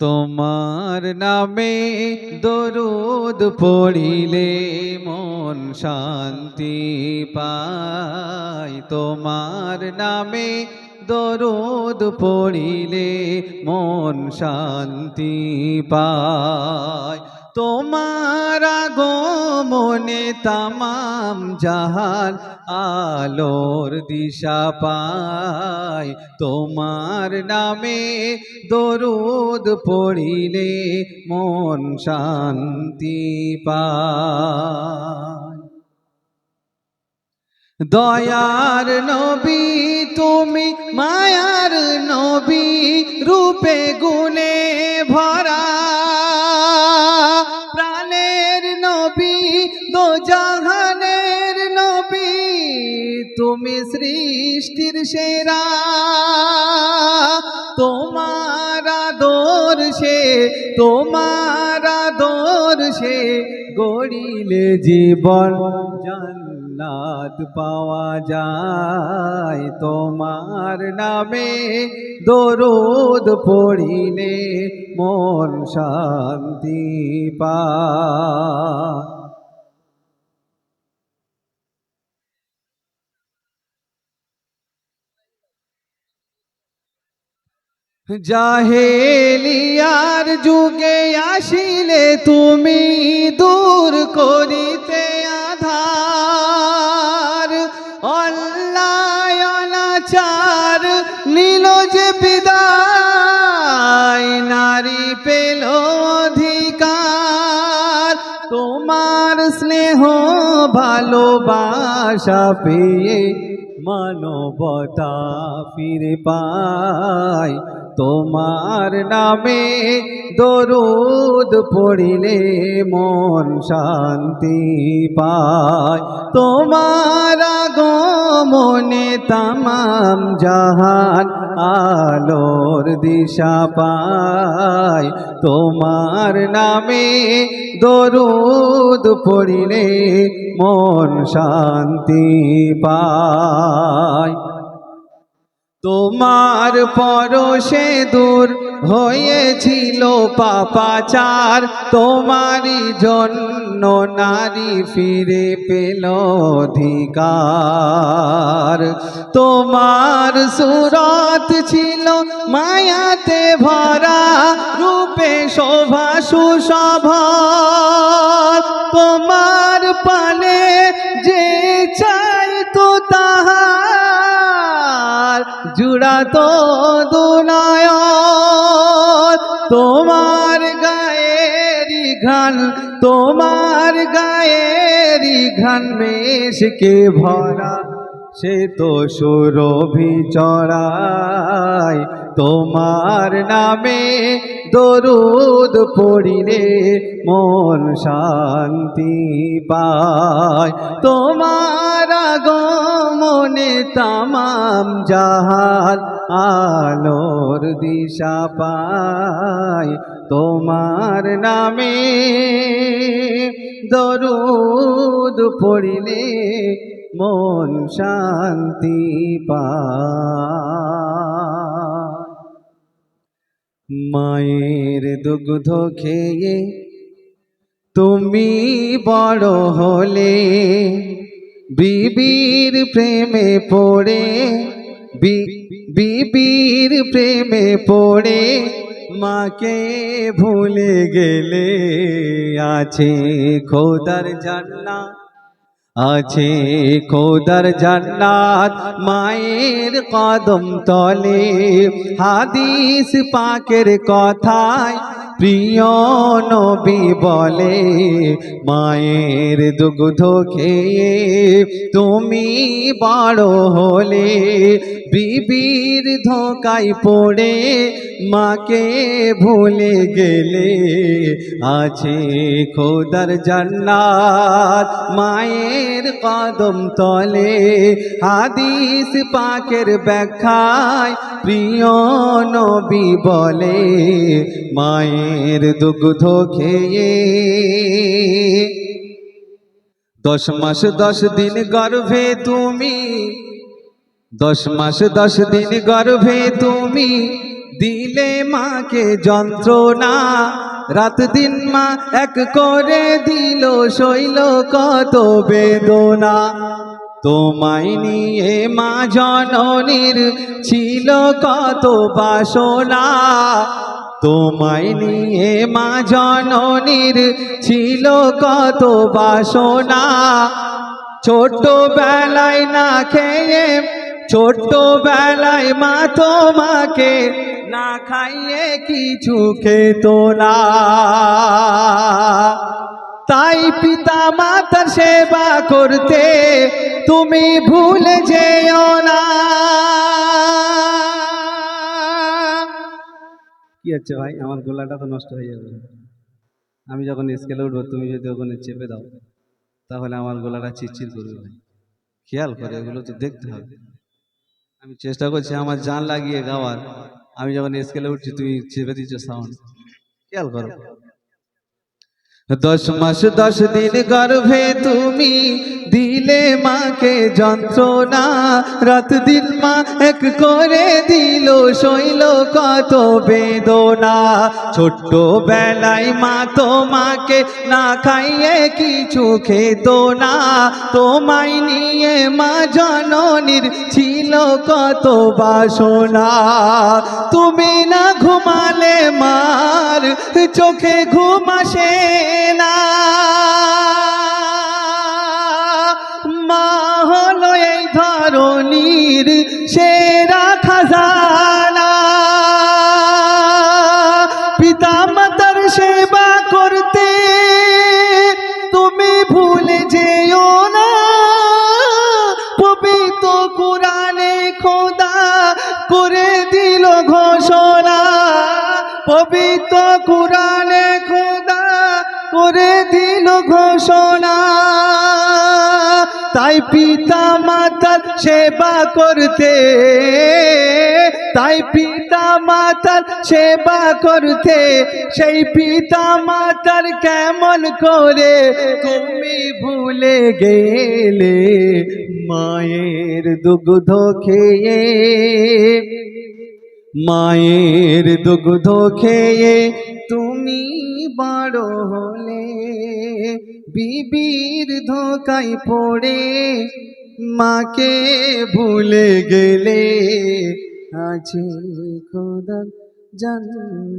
তোমার নামে দরুদ পড়িলে মন শান্তি পায়। তোমার নামে দরুদ পড়িলে মন শান্তি পায়। তোমার আগমনে তামাম জাহান আলোর দিশা পায় তোমার নামে দরুদ পড়িলে মন শান্তি পায়। দয়ার নবী, তুমি মায়ার নবী, রূপে গুণে ভরা তুমি সৃষ্টির সেরা, তোমার আদর সে, তোমার আদর সে গড়িলে জীবন। জান্নাত পাওয়া যায় তোমার নামে, দরুদ পড়িলে মন শান্তি পায় জাহেলিয়ার যুগে আসিলে তুমি দূর করিতে আধার। অল্লায়নাচার নীল যে বিদায়, নারী পেল অধিকার। তোমার স্নেহ ভালোবাসা পেয়ে মানবতা ফিরে পায়। তোমার নামে দরুদ পড়িলে মন শান্তি পায়। তোমার আগমনে তামাম জাহান আলোর দিশা পায়। তোমার নামে দরুদ পড়িলে মন শান্তি পায়। তোমার পরশে দূর হয়েছিল পাপাচার, তোমারই জন্য নারী ফিরে পেল অধিকার। তোমার সুরত ছিল মায়াতে ভরা, রূপে শোভা সুশোভা তোমার পানে জুড়া তো দুনায় তোমার গায়েরি ঘান তোমার গায়েরি ঘান মেশকে ভরা সে তো সুরভি চড়ায় তোমার নামে দরুদ পড়িলে মন শান্তি পায়। তোমার আগমনে তামাম জাহান আলোর দিশা পায়। তোমার নামে দরুদ পড়িলে মন শান্তি মায়ের দুগ্ধ খেয়ে তুমি বড় হলে, বিবির প্রেমে পড়ে বিবির প্রেমে পড়ে, মাকে ভুলে গেলে আছে খোদার জান্না আছে খোদার জান্নাত মায়ের কদম তলে। হাদিস পাকের কথায় প্রিয় নবী বলে, মায়ের দুগ্ধ খেয়ে তুমি বড় হলে, বিবির ধোকায় পড়ে মাকে ভুলে গেলে, আছে খোদার জান্নাত মায়ের কদম তলে। হাদিস পাকের ব্যাখ্যায় প্রিয় নবী বলে, মায়ের দুগ্ধ খেয়ে দশ মাস দশ দিন গর্ভে তুমি, দশ মাস দশ দিন গর্ভে তুমি দিলে মাকে যন্ত্রণা, রাত দিন মা এক করে দিল শৈল কত বেদনা। তোমায় নিয়ে মা জননীর ছিল কত বাসনা তোমায় নিয়ে মা জননীর ছিল কত বাসনা। ছোট বেলায় না খেয়ে ছোট্ট বেলায় মা তোমাকে না খাইয়ে কিছু খেত না। তাই পিতা মাতার সেবা করতে তুমি ভুলে যেও না। হচ্ছে ভাই? আমার গোলাটা তো নষ্ট হয়ে যাবে। আমি যখন স্কেলে উঠবো, তুমি যদি ওখানে চেপে দাও, তাহলে আমার গলাটা চিরচির করবে ভাই। খেয়াল করে, এগুলো তো দেখতে হবে। আমি চেষ্টা করছি, আমার জান লাগিয়ে গাওয়ার। আমি যখন স্কেলে উঠছি, তুমি চেপে দিচ্ছ সাউন্ড খেয়াল করো। দশ মাস দশ দিন গর্ভে তুমি দিলে মাকে যন্ত্রণা, রাত দিন মা এক করে দিল শৈল কত বেদনা। ছোট্ট বেলায় মা তোমাকে না খাইয়ে কিছু খেত না। তোমায় নিয়ে মা জননীর ছিল কত বাসনা। তুমি না ঘুমালে মার, চোখে ঘুম আসে না। সেরা খাজানা। পিতা মাতার সেবা করতে তুমি ভুলে যেও না। পবিত্র কোরআনে খোদা করে দিল ঘোষণা। পবিত্র কোরআনে খোদা করে দিল ঘোষণা। তাই পিতা মাতার সেবা করতে, তাই পিতা মাতার সেবা করতে, সেই পিতা মাতার কেমন করে তুমি ভুলে গেলে মায়ের দুগ্ধ খেয়ে, মায়ের দুগ্ধ খেয়ে তুমি বড় হলে। বিবির ধোকাই পড়ে মাকে ভুলে গেলে আছে খোদার জান্নাত।